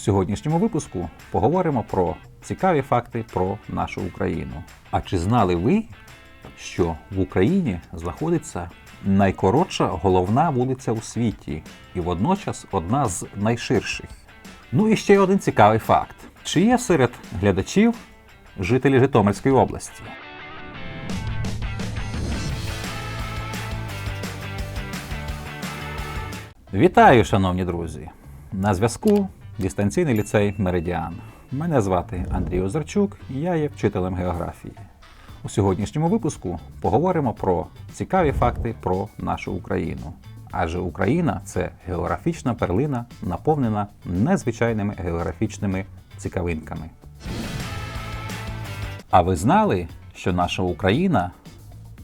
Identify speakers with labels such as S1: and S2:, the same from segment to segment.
S1: сьогоднішньому випуску поговоримо про цікаві факти про нашу Україну. А чи знали ви, що в Україні знаходиться найкоротша головна вулиця у світі і водночас одна з найширших? Ну і ще один цікавий факт: чи є серед глядачів жителі Житомирської області? Вітаю, шановні друзі! На зв'язку дистанційний ліцей Меридіан. Мене звати Андрій Озарчук, і я є вчителем географії. У сьогоднішньому випуску поговоримо про цікаві факти про нашу Україну. Адже Україна це географічна перлина, наповнена незвичайними географічними цікавинками. А ви знали, що наша Україна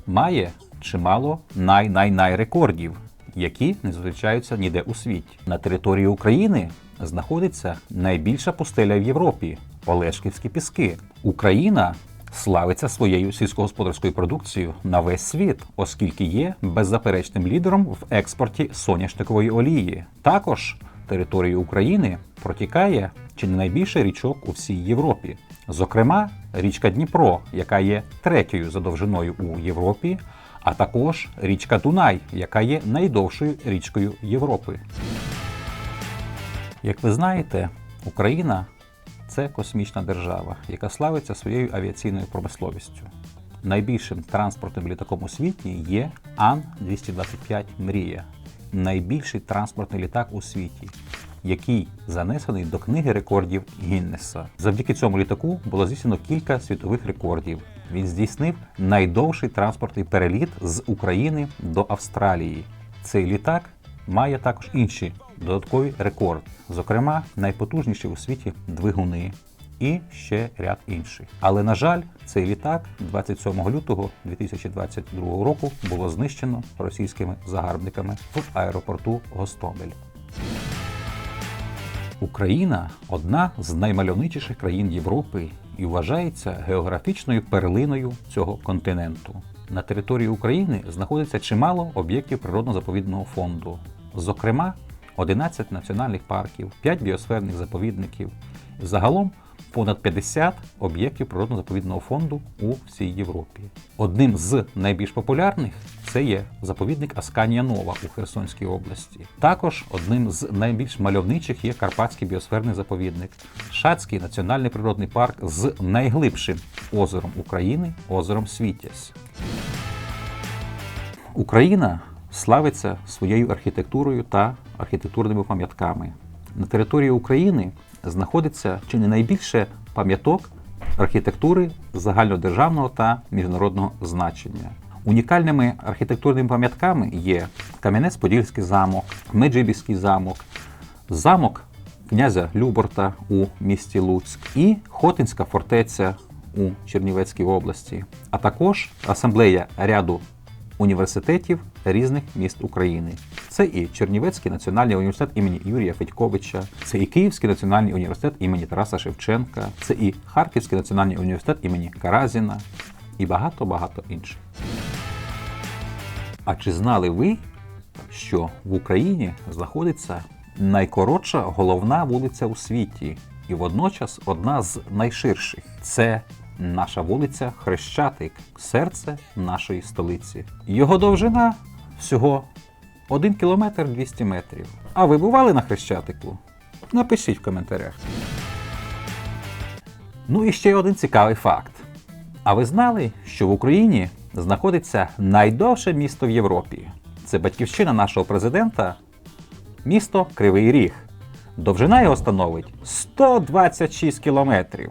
S1: має чимало най-най-най рекордів, які не зустрічаються ніде у світі. На території України знаходиться найбільша пустеля в Європі Олешківські піски. Україна славиться своєю сільськогосподарською продукцією на весь світ, оскільки є беззаперечним лідером в експорті соняшникової олії. Також територією України протікає чи не найбільше річок у всій Європі. Зокрема, річка Дніпро, яка є третьою за довжиною у Європі, а також річка Дунай, яка є найдовшою річкою Європи. Як ви знаєте, Україна це космічна держава, яка славиться своєю авіаційною промисловістю. Найбільшим транспортним літаком у світі є Ан-225 Мрія, найбільший транспортний літак у світі, який занесений до книги рекордів Гіннеса. Завдяки цьому літаку було здійснено кілька світових рекордів. Він здійснив найдовший транспортний переліт з України до Австралії. Цей літак має також інші додаткові рекорди, зокрема, найпотужніші у світі двигуни і ще ряд інших. Але на жаль, цей літак 27 лютого 2022 року було знищено російськими загарбниками в аеропорту Гостомель. Україна одна з наймальовничіших країн Європи і вважається географічною перлиною цього континенту. На території України знаходиться чимало об'єктів природно-заповідного фонду, зокрема, 11 національних парків, 5 біосферних заповідників, загалом понад 50 об'єктів природно-заповідного фонду у всій Європі. Одним з найбільш популярних це є заповідник Асканія Нова у Херсонській області. Також одним з найбільш мальовничих є Карпатський біосферний заповідник, Шацький національний природний парк з найглибшим озером України озером Світязь. Україна славиться своєю архітектурою та архітектурними пам'ятками. На території України знаходиться чи не найбільше пам'яток архітектури загальнодержавного та міжнародного значення. Унікальними архітектурними пам'ятками є Кам'янець-Подільський замок, Меджибіський замок, замок князя Люборта у місті Луцьк і Хотинська фортеця у Чернівецькій області, а також асамблея ряду університетів різних міст України. Це і Чернівецький національний університет імені Юрія Федьковича, це і Київський національний університет імені Тараса Шевченка, це і Харківський національний університет імені Каразіна і багато-багато інших. А чи знали ви, що в Україні знаходиться найкоротша головна вулиця у світі і водночас одна з найширших? Це наша вулиця Хрещатик, серце нашої столиці. Його довжина всього 1 кілометр 200 метрів. А ви бували на Хрещатику? Напишіть в коментарях. Ну і ще один цікавий факт. А ви знали, що в Україні знаходиться найдовше місто в Європі? Це батьківщина нашого президента, місто Кривий Ріг. Довжина його становить 126 кілометрів.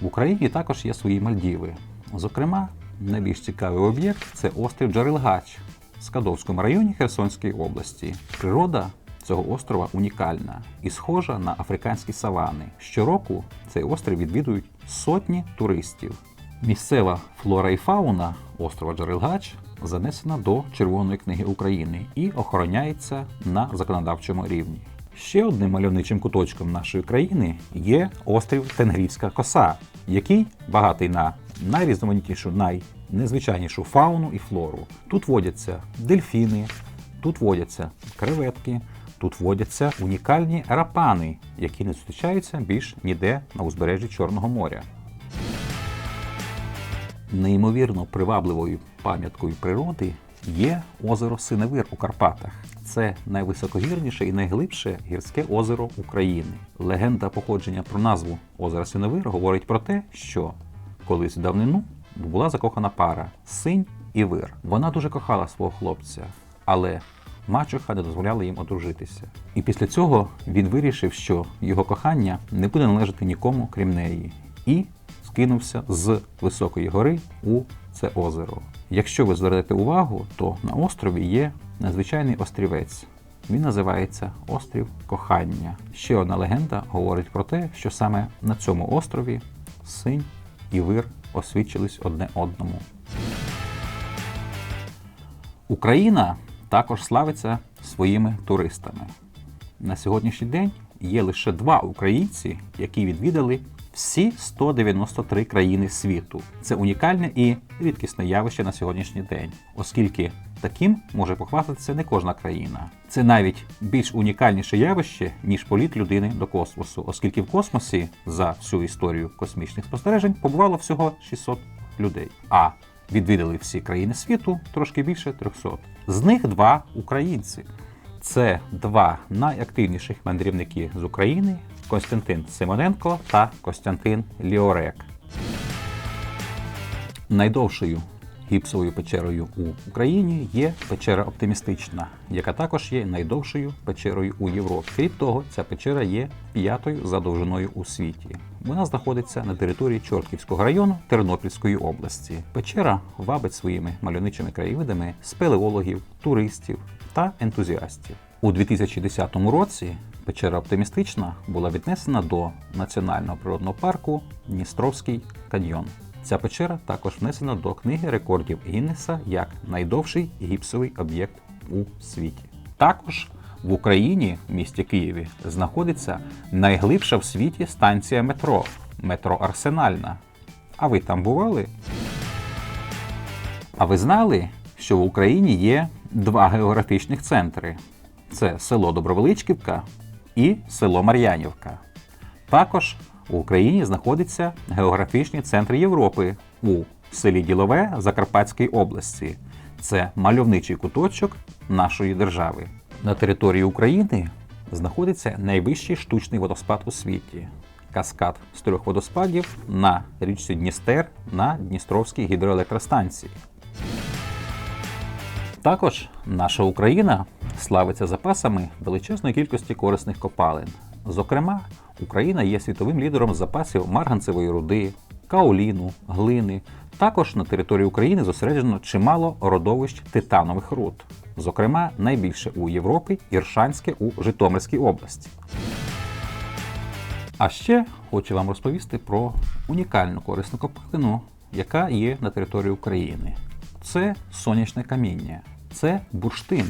S1: В Україні також є свої Мальдіви. Зокрема, найбільш цікавий об'єкт це острів Джарилгач Скадовському районі Херсонської області. Природа цього острова унікальна і схожа на африканські савани. Щороку цей острів відвідують сотні туристів. Місцева флора і фауна острова Джарилгач занесена до Червоної книги України і охороняється на законодавчому рівні. Ще одним мальовничим куточком нашої країни є острів Тенгрівська коса, який багатий на найрізноманітнішу, найнезвичайнішу фауну і флору. Тут водяться дельфіни, тут водяться креветки, Тут водяться унікальні рапани, які не зустрічаються більш ніде на узбережжі Чорного моря. Неймовірно привабливою пам'яткою природи є озеро Синевир у Карпатах. Це найвисокогірніше і найглибше гірське озеро України. Легенда походження про назву озера Синевир говорить про те, що колись в давнину була закохана пара синь і вир. Вона дуже кохала свого хлопця, але мачуха не дозволяла їм одружитися. І після цього він вирішив, що його кохання не буде належати нікому, крім неї, і скинувся з високої гори у це озеро. Якщо ви звернете увагу, то на острові є надзвичайний острівець. Він називається Острів Кохання. Ще одна легенда говорить про те, що саме на цьому острові синь і вир освічились одне одному. Україна також славиться своїми туристами. На сьогоднішній день є лише два українці, які відвідали всі 193 країни світу. Це унікальне і рідкісне явище на сьогоднішній день, оскільки таким може похвастатися не кожна країна. Це навіть більш унікальніше явище, ніж політ людини до космосу, оскільки в космосі за всю історію космічних спостережень побувало всього 600 людей. А відвідали всі країни світу трошки більше 300. З них два українці. Це два найактивніших мандрівники з України Костянтин Симоненко та Костянтин Ліорек. Найдовшою гіпсовою печерою у Україні є печера оптимістична, яка також є найдовшою печерою у Європі. Крім того, ця печера є п'ятою за довжиною у світі. Вона знаходиться на території Чортківського району Тернопільської області. Печера вабить своїми мальовничими краєвидами спелеологів, туристів та ентузіастів. У 2010 році печера оптимістична була віднесена до національного природного парку Дністровський каньйон. Ця печера також внесена до книги рекордів Гіннеса як найдовший гіпсовий об'єкт у світі. Також в Україні, в місті Києві, знаходиться найглибша в світі станція метро метро Арсенальна. А ви там бували? А ви знали, що в Україні є два географічних центри: це село Добровеличківка і село Мар'янівка. Також у Україні знаходиться географічний центр Європи у селі Ділове Закарпатської області. Це мальовничий куточок нашої держави. На території України знаходиться найвищий штучний водоспад у світі каскад з трьох водоспадів на річці Дністер на Дністровській гідроелектростанції. Також наша Україна славиться запасами величезної кількості корисних копалин. Зокрема, Україна є світовим лідером запасів марганцевої руди, каоліну, глини. Також на території України зосереджено чимало родовищ титанових руд. Зокрема, найбільше у Європі Іршанське у Житомирській області. А ще хочу вам розповісти про унікальну корисну копалину, яка є на території України. Це сонячне каміння, це бурштин.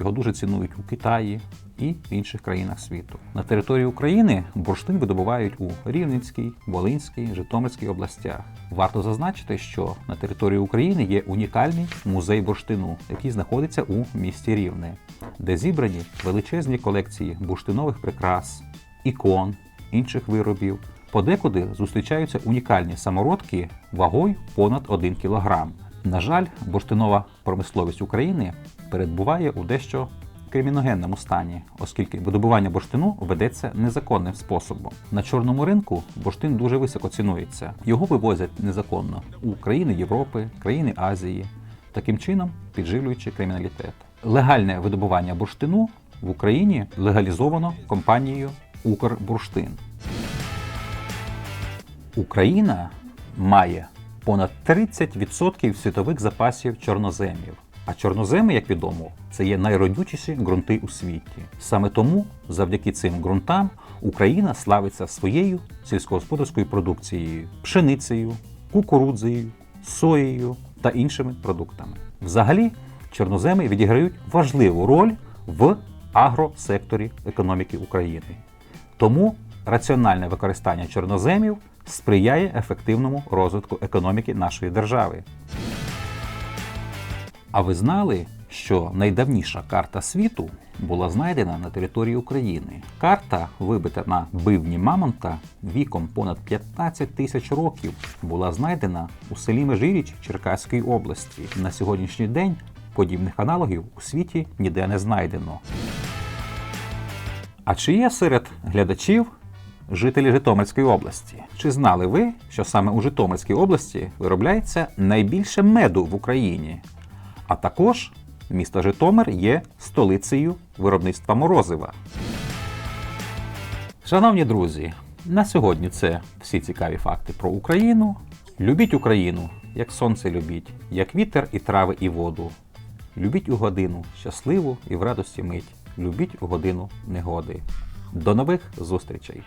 S1: Його дуже цінують у Китаї і в інших країнах світу. На території України бурштин видобувають у Рівненській, Волинській, Житомирській областях. Варто зазначити, що на території України є унікальний музей бурштину, який знаходиться у місті Рівне, де зібрані величезні колекції бурштинових прикрас, ікон, інших виробів. Подекуди зустрічаються унікальні самородки вагою понад 1 кг. На жаль, бурштинова промисловість України перебуває у дещо криміногенному стані, оскільки видобування бурштину ведеться незаконним способом. На чорному ринку бурштин дуже високо цінується. Його вивозять незаконно у країни Європи, країни Азії, таким чином підживлюючи криміналітет. Легальне видобування бурштину в Україні легалізовано компанією Укрбурштин. Україна має понад 30% світових запасів чорноземів. А чорноземи, як відомо, це є найродючіші ґрунти у світі. Саме тому, завдяки цим ґрунтам, Україна славиться своєю сільськогосподарською продукцією, пшеницею, кукурудзою, соєю та іншими продуктами. Взагалі, чорноземи відіграють важливу роль в агросекторі економіки України. Тому раціональне використання чорноземів сприяє ефективному розвитку економіки нашої держави. А ви знали, що найдавніша карта світу була знайдена на території України. Карта, вибита на бивні Мамонта віком понад 15 тисяч років, була знайдена у селі Межиріч Черкаської області. На сьогоднішній день подібних аналогів у світі ніде не знайдено. А чи є серед глядачів жителі Житомирської області? Чи знали ви, що саме у Житомирській області виробляється найбільше меду в Україні? А також місто Житомир є столицею виробництва морозива. Шановні друзі, на сьогодні це всі цікаві факти про Україну. Любіть Україну, як сонце любіть, як вітер і трави і воду. Любіть у годину щасливу і в радості мить. Любіть у годину негоди. До нових зустрічей!